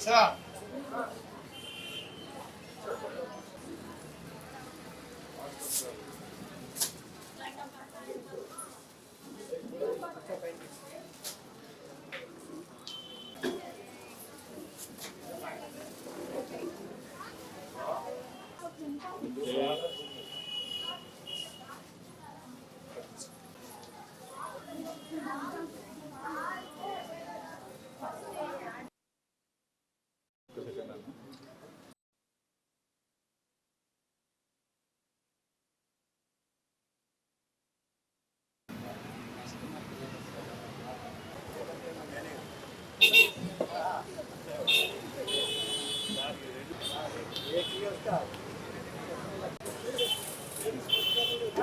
さあ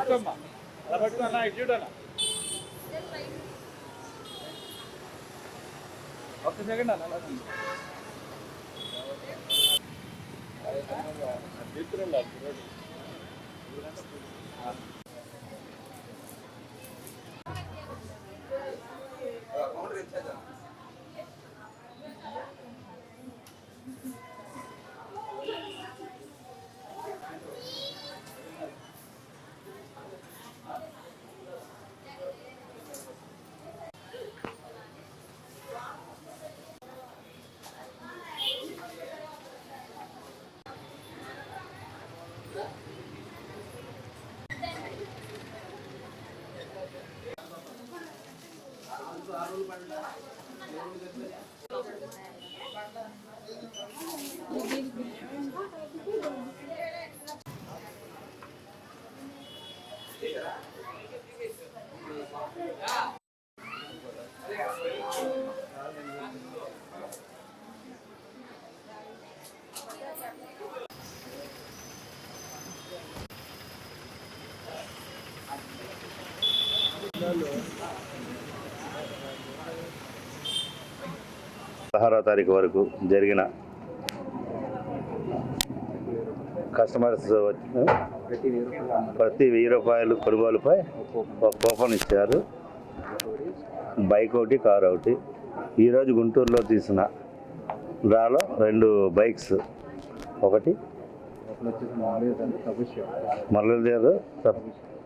కూర్చోమ్మా అలా పట్టుకో ఇటు చూడన్నా ఒక్క సెకండ్ అన్న అలా పదహారవ తారీఖు వరకు జరిగిన కస్టమర్స్ ప్రతి వెయ్యి రూపాయలు కొనుగోలుపై ఒక కూపన్ ఇచ్చారు. బైక్ ఒకటి కార్ ఒకటి. ఈరోజు గుంటూరులో తీసిన డ్రాలో రెండు బైక్స్ ఒకటి మురళీధర్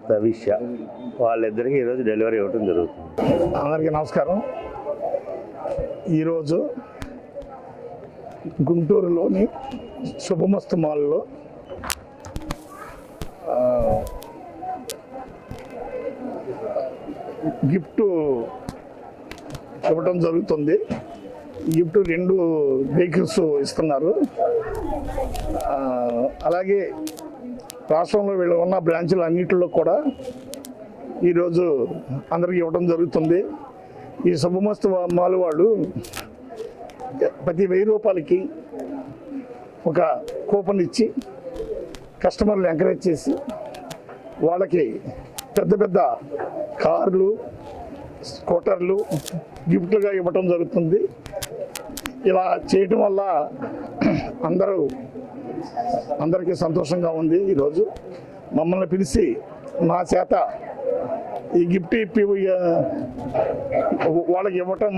తవిష్య వాళ్ళిద్దరికీ ఈరోజు డెలివరీ ఇవ్వటం జరుగుతుంది. అందరికీ నమస్కారం. ఈరోజు గుంటూరులోని శుభమస్తు మాల్లో గిఫ్ట్ ఇవ్వటం జరుగుతుంది. గిఫ్ట్ రెండు వెహికల్స్ ఇస్తున్నారు. అలాగే రాష్ట్రంలో వీళ్ళు ఉన్న బ్రాంచ్లు అన్నింటిలో కూడా ఈరోజు అందరికి ఇవ్వడం జరుగుతుంది. ఈ శుభమస్తు మాలు వాళ్ళు ప్రతి వెయ్యి రూపాయలకి ఒక కూపన్ ఇచ్చి కస్టమర్లు ఎంకరేజ్ చేసి వాళ్ళకి పెద్ద పెద్ద కార్లు స్కూటర్లు గిఫ్ట్లుగా ఇవ్వటం జరుగుతుంది. ఇలా చేయటం వల్ల అందరూ అందరికీ సంతోషంగా ఉంది ఈరోజు. మమ్మల్ని పిలిచి మా చేత ఈ గిఫ్ట్ ఇప్పి వాళ్ళకి ఇవ్వటం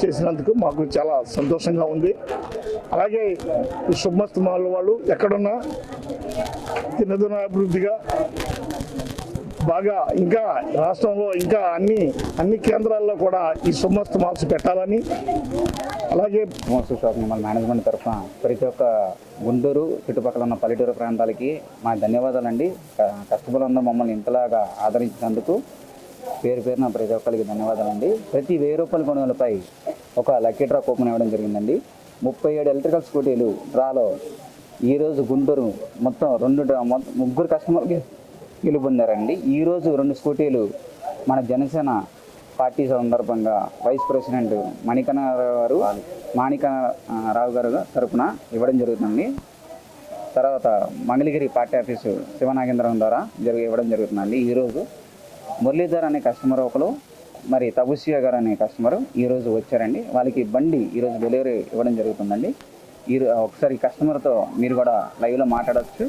చేసినందుకు మాకు చాలా సంతోషంగా ఉంది. అలాగే ఈ శుభమస్తు మాల్ వాళ్ళు ఎక్కడున్నా తినదున అభివృద్ధిగా బాగా ఇంకా రాష్ట్రంలో ఇంకా అన్ని అన్ని కేంద్రాల్లో కూడా ఈ శుభమస్తు మార్క్స్ పెట్టాలని. అలాగే మోస్ట్ షాపింగ్ మేనేజ్మెంట్ తరఫున ప్రతి ఒక్క గుంటూరు చుట్టుపక్కల ఉన్న పల్లెటూరు ప్రాంతాలకి మా ధన్యవాదాలండి. క- కష్టపడులందరూ మమ్మల్ని ఇంతలాగా ఆదరించినందుకు పేరు పేరున ప్రతి ఒక్కరికి ధన్యవాదాలండి. ప్రతి వెయ్యి రూపాయల కొనుగోలుపై ఒక లక్కీ డ్రా కూపన్ ఇవ్వడం జరిగిందండి. ముప్పై ఏడు ఎలక్ట్రికల్ స్కూటీలు డ్రాలో ఈరోజు గుంటూరు మొత్తం రెండు డ్రా మొత్తం ముగ్గురు కస్టమర్కి గెలుపొందారండి. ఈరోజు రెండు స్కూటీలు మన జనసేన పార్టీ సందర్భంగా వైస్ ప్రెసిడెంట్ మణికణ గారు మాణిక రావు గారు తరఫున ఇవ్వడం జరుగుతుంది తర్వాత మంగళగిరి పార్టీ ఆఫీసు శివనాగేంద్రం ద్వారా జరిగి ఇవ్వడం జరుగుతుందండి. ఈరోజు మురళీధర్ అనే కస్టమర్ ఒకరు మరి తబుసియా గారు అనే కస్టమర్ ఈరోజు వచ్చారండి. వాళ్ళకి బండి ఈరోజు డెలివరీ ఇవ్వడం జరుగుతుందండి. ఈ ఒకసారి కస్టమర్తో మీరు కూడా లైవ్లో మాట్లాడవచ్చు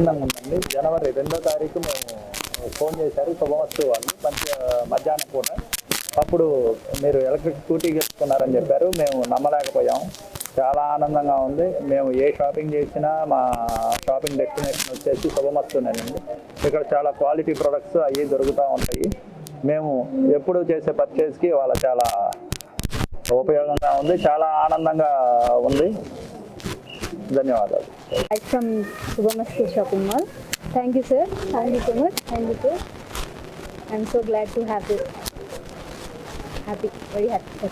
ఉందండి. జనవరి రెండో తారీఖు మేము ఫోన్ చేశారు. శుభమస్తు. వాళ్ళు మంచి మధ్యాహ్నం పూట. అప్పుడు మీరు ఎలక్ట్రిక్ స్కూటీ గెలుచుకున్నారని చెప్పారు. మేము నమ్మలేకపోయాం. చాలా ఆనందంగా ఉంది. మేము ఏ షాపింగ్ చేసినా మా షాపింగ్ డెస్టినేషన్ వచ్చేసి శుభమస్తున్నానండి ఇక్కడ చాలా క్వాలిటీ ప్రొడక్ట్స్ అవి దొరుకుతూ ఉంటాయి. మేము ఎప్పుడు చేసే పర్చేస్కి వాళ్ళ చాలా ఉపయోగంగా ఉంది. చాలా ఆనందంగా ఉంది. ಧನ್ಯವಾದಗಳು I from Subhamasti shopping mall thank you sir thank you so much thank you sir I am so glad to have this happy very happy